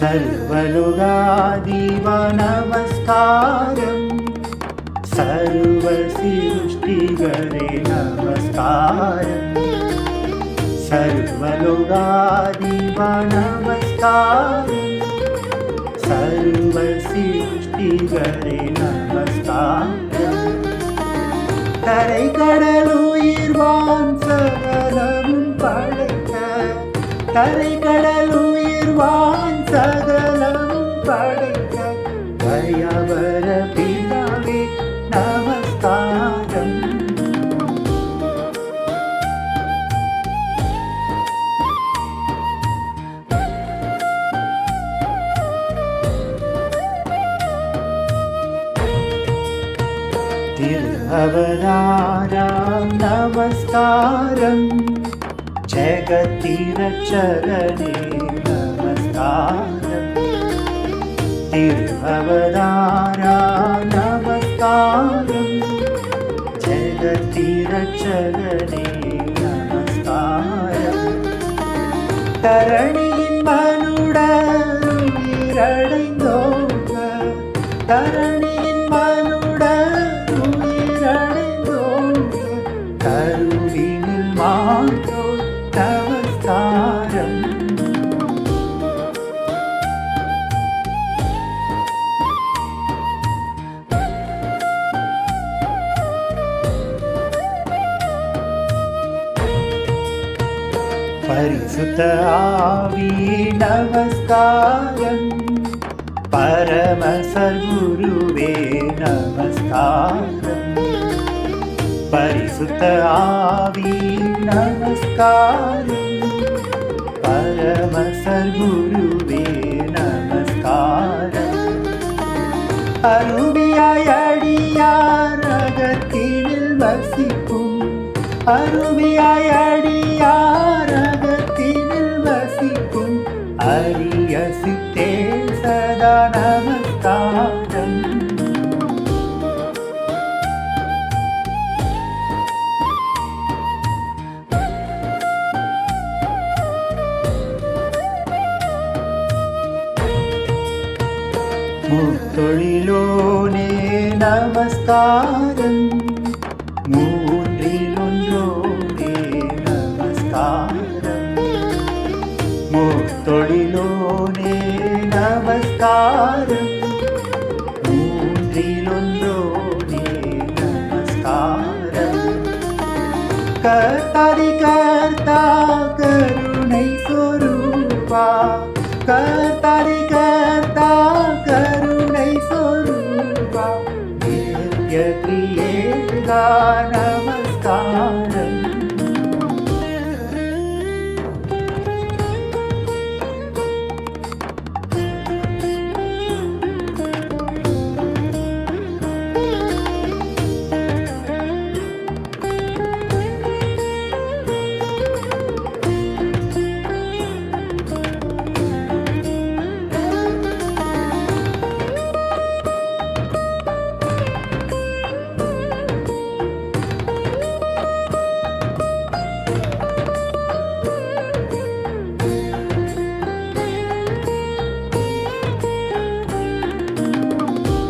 सर्वलोगादिव नमस्कारम् सर्वसृष्टिगरे नमस्कारम् सर्वलोगादिव नमस्कारम् सर्वसृष्टिगरे नमस्कारम् கரை கடலுயிர்வான் சகலமும் படைக்க கரை தயவர பிதாவே நமஸ்காரம் திருஅவதாராம் நமஸ்காரம் ஜெகத்திரச்சரனே நமஸ்காரம் திருஅவதாராம் நமஸ்காரம் ஜெகத்திரச்சரனே நமஸ்காரம் தரணியின் மனுடர் உயிரடைந்தோங்க പരിശുദ്ധ ആവി നമസ്കാരം. പരമസദ്ഗുരുവേ നമസ്കാരം. പരിശുദ്ധ ആവി നമസ്കാരം. പരമസദ്ഗുരുവേ നമസ്കാരം. അരുവിയായടിയാരകത്തിൽ വസിക്കും. അരുവിയായടിയാ அரிய சித்தே சதா நமஸ்காரம். முத்தொழிலோனே நமஸ்காரம். மூன்றிலொன்றோனே நமஸ்காரம் மூன்றிலொன்றோனே நமஸ்காரம் கர்த்தாதி கர்த்தா கருணை சொரூபா கர்த்தாதி கர்த்தா கருணை சொரூபா நித்ய கிரியேகா